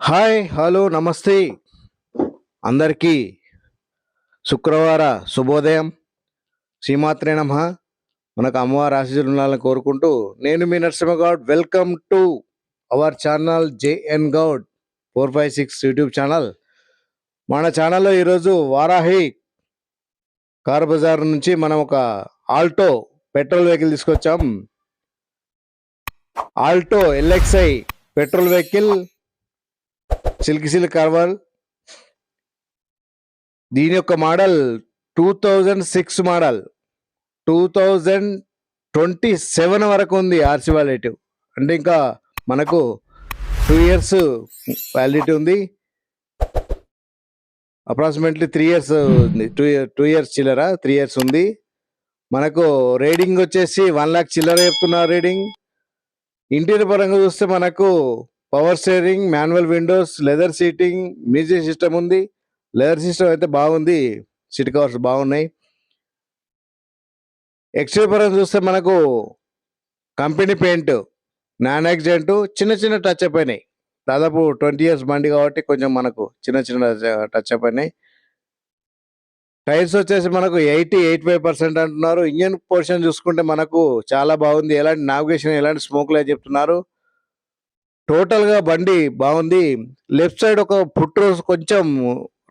Hi hello నమస్తే. అందరికీ శుక్రవార శుభోదయం. శ్రీమాత్రే నమ. మనకు అమ్మవారి ఆశీస్సులు ఉండాలని కోరుకుంటూ నేను మీ Narasimha Goud welcome to our channel JN Goud four five six YouTube channel మన ఛానల్లో ఈరోజు వారాహి కార్ బజార్ నుంచి మనం ఒక ఆల్టో పెట్రోల్ వెహికల్ తీసుకొచ్చాం. Alto LXI petrol vehicle. Silk silk కార్వల్. దీని యొక్క model two thousand six model. Two thousand twenty seven వరకు ఉంది ఆర్సి వ్యాలిటీ అంటే ఇంకా మనకు టూ ఇయర్స్ వ్యాలిడిటీ ఉంది. అప్రాక్సిమేట్లీ త్రీ ఇయర్స్ ఉంది. టూ ఇయర్ టూ ఇయర్స్ చిల్లరా త్రీ ఇయర్స్ ఉంది. మనకు రేడింగ్ వచ్చేసి వన్ లాక్ చిల్లర చెప్తున్నారు రేడింగ్ ఇంటీరియర్ పరంగా చూస్తే మనకు power steering manual windows leather seating music system ఉంది. లెదర్ సిస్టమ్ అయితే బాగుంది. సీట్ కవర్స్ బాగున్నాయి. ఎక్స్టీరియర్ పరంగా చూస్తే మనకు కంపెనీ పెయింట్ నాన్ యాక్సిడెంట్ చిన్న చిన్న టచ్ అప్ అయినాయి. దాదాపు ట్వంటీ ఇయర్స్ బండి కాబట్టి కొంచెం మనకు చిన్న చిన్న టచ్ అప్ అయినాయి. టైర్స్ వచ్చేసి మనకు ఎయిటీ ఎయిట్ ఫైవ్ పర్సెంట్ అంటున్నారు. ఇంజన్ పోర్షన్ చూసుకుంటే మనకు చాలా బాగుంది. ఎలాంటి నావిగేషన్ ఎలాంటి స్మోక్ లేదు చెప్తున్నారు. టోటల్గా బండి బాగుంది. లెఫ్ట్ సైడ్ ఒక ఫుట్ రోస్ కొంచెం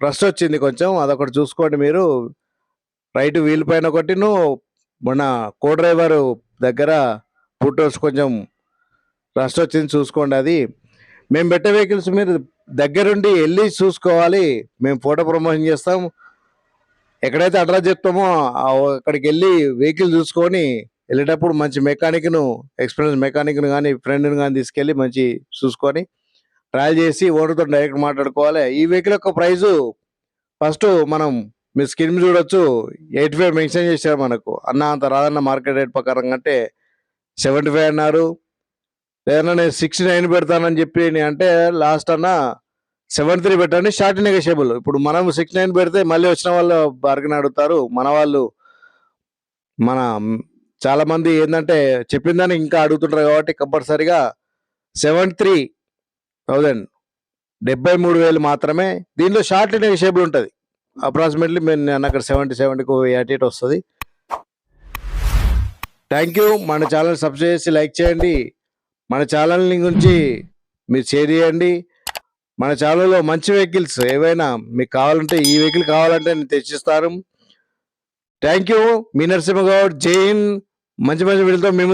రస్ట్ వచ్చింది కొంచెం. అదొకటి చూసుకోండి మీరు. రైట్ వీల్ పైన ఒకటిను మన కో డ్రైవర్ దగ్గర ఫుట్ రోస్ కొంచెం రస్ట్ వచ్చింది చూసుకోండి అది. మేము పెట్టే వెహికల్స్ మీరు దగ్గరుండి వెళ్ళి చూసుకోవాలి. మేము ఫోటో ప్రమోషన్ చేస్తాం. ఎక్కడైతే అడ్రస్ చెప్తామో అక్కడికి వెళ్ళి వెహికల్ చూసుకొని వెళ్ళేటప్పుడు మంచి మెకానిక్ను ఎక్స్పీరియన్స్ మెకానిక్ను కానీ ఫ్రెండ్ని కానీ తీసుకెళ్ళి మంచి చూసుకొని ట్రయల్ చేసి ఓనర్తో డైరెక్ట్ మాట్లాడుకోవాలి. ఈ వెహికల్ యొక్క ప్రైజు ఫస్ట్ మనం మీ స్క్రీన్ చూడొచ్చు. ఎయిటీ ఫైవ్ మెన్షన్ చేశారు మనకు. అన్న అంత రాదన్న మార్కెట్ రేట్ ప్రకారం కంటే సెవెంటీ ఫైవ్ అన్నారు. లేదన్నా నేను సిక్స్టీ నైన్ పెడతానని చెప్పి అంటే లాస్ట్ అన్న సెవెన్ త్రీ పెట్టండి. Short negotiable. ఇప్పుడు మనం సిక్స్ నైన్ పెడితే మళ్ళీ వచ్చిన వాళ్ళు బార్గెన్ అడుగుతారు మన వాళ్ళు మన చాలా మంది ఏంటంటే చెప్పిన ఇంకా అడుగుతుంటారు కాబట్టి కంపల్సరిగా సెవెన్ త్రీ థౌజండ్ డెబ్బై మూడు వేలు మాత్రమే. దీనిలో షార్ట్ నెగోషియబుల్ ఉంటుంది. అప్రాక్సిమేట్లీ మేము నేను అక్కడ సెవెంటీ సెవెంటీకి ఎయిట్ ఎయిట్ వస్తుంది. థ్యాంక్ యూ మన ఛానల్ సబ్స్క్రైబ్ చేసి లైక్ చేయండి. మన ఛానల్ గురించి మీరు షేర్ చేయండి. మన ఛానల్లో మంచి వెహికల్స్ ఏవైనా మీకు కావాలంటే ఈ వెహికల్ కావాలంటే నేను తెచ్చిస్తాను. థ్యాంక్ యూ మీ నరసింహగౌడ్ జైన్ మంచి మంచి వీడియోతో మీ ముందు